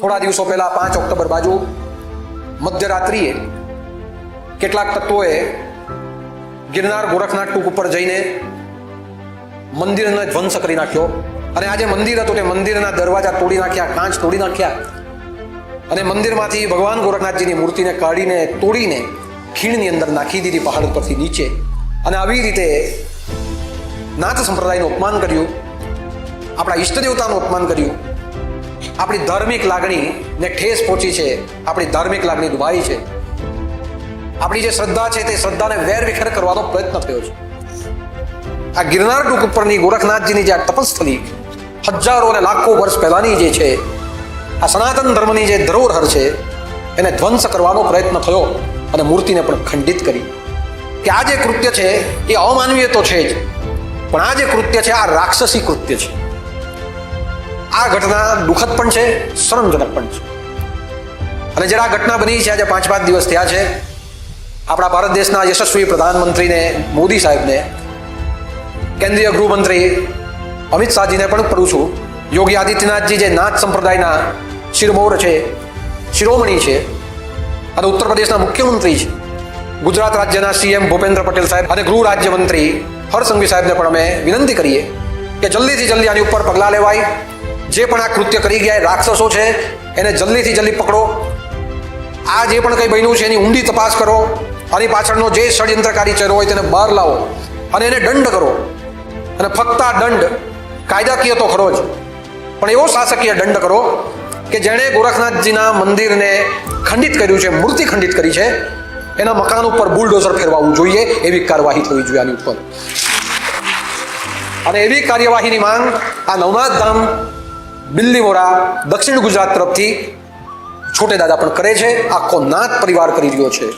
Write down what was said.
થોડા દિવસો પહેલા પાંચ ઓક્ટોબર બાજુ મધ્યરાત્રિએ કેટલાક તત્વોએ ગિરનાર ગોરખનાથ ટૂંક ઉપર જઈને મંદિરને ધ્વંસ કરી નાખ્યો. અને આ જે મંદિર હતું તે મંદિરના દરવાજા તોડી નાખ્યા, કાંચ તોડી નાખ્યા. અને મંદિરમાંથી ભગવાન ગોરખનાથજીની મૂર્તિને કાઢીને, તોડીને ખીણની અંદર નાખી દીધી પહાડ પરથી નીચે. અને આવી રીતે નાથ સંપ્રદાયનું અપમાન કર્યું. આપણા ઈષ્ટ દેવતાનું અપમાન કર્યું. આપણી ધાર્મિક લાગણીને ઠેસ પહોંચી છે, આપણી ધાર્મિક લાગણી દુભાઈ છે. આપણી જે શ્રદ્ધા છે તે શ્રદ્ધાને વેરવિખેર કરવાનો પ્રયત્ન થયો છે. આ ગિરનાર ટૂંક ઉપરની ગોરખનાથજીની જે આ તપસ્થલી હજારો અને લાખો વર્ષ પહેલાની જે છે, આ સનાતન ધર્મની જે ધરોહર છે, એને ધ્વંસ કરવાનો પ્રયત્ન થયો અને મૂર્તિને પણ ખંડિત કરી. કે આ જે કૃત્ય છે, એ અમાનવીય તો છે જ, પણ આ જે કૃત્ય છે, આ રાક્ષસી કૃત્ય છે. આ ઘટના દુઃખદ પણ છે, શરમજનક પણ છે. અને જ્યારે આ ઘટના બની છે, આજે પાંચ પાંચ દિવસ થયા છે, આપણા ભારત દેશના યશસ્વી પ્રધાનમંત્રીને, મોદી સાહેબને, કેન્દ્રીય ગૃહમંત્રી અમિત શાહજીને પણ કરું છું. યોગી આદિત્યનાથજી જે નાથ સંપ્રદાયના શિરમોર છે, શિરોમણી છે, અને ઉત્તર પ્રદેશના મુખ્યમંત્રી છે. ગુજરાત રાજ્યના સીએમ ભૂપેન્દ્ર પટેલ સાહેબ અને ગૃહ રાજ્યમંત્રી હરસંઘવી સાહેબને પણ અમે વિનંતી કરીએ કે જલ્દીથી જલ્દી આની ઉપર પગલાં લેવાય. જે પણ આ કૃત્ય કરી ગયા રાક્ષસો છે, એને જલ્દીથી જલ્દી પકડો. આ જે પણ કંઈ બન્યું છે, એની ઊંડી તપાસ કરો. આની પાછળનો જે ષડયંત્રકારી ચહેરો હોય તેને બહાર લાવો અને એને દંડ કરો. અને ફક્ત આ દંડ કાયદાકીય તો ખરો જ. પણ એવો શાસકીય દંડ કરો કે જેણે ગોરખનાથજીના મંદિરને ખંડિત કર્યું છે, મૂર્તિ ખંડિત કરી છે, એના મકાન ઉપર બુલડોઝર ફેરવાવું જોઈએ એવી કાર્યવાહી થવી જોઈએ આની ઉપર. અને એવી કાર્યવાહીની માંગ આ નવનાથ ધામ બિલ્લીમોરા દક્ષિણ ગુજરાત તરફથી છોટે દાદા પણ કરે છે. આખો નાથ પરિવાર કરી રહ્યો છે.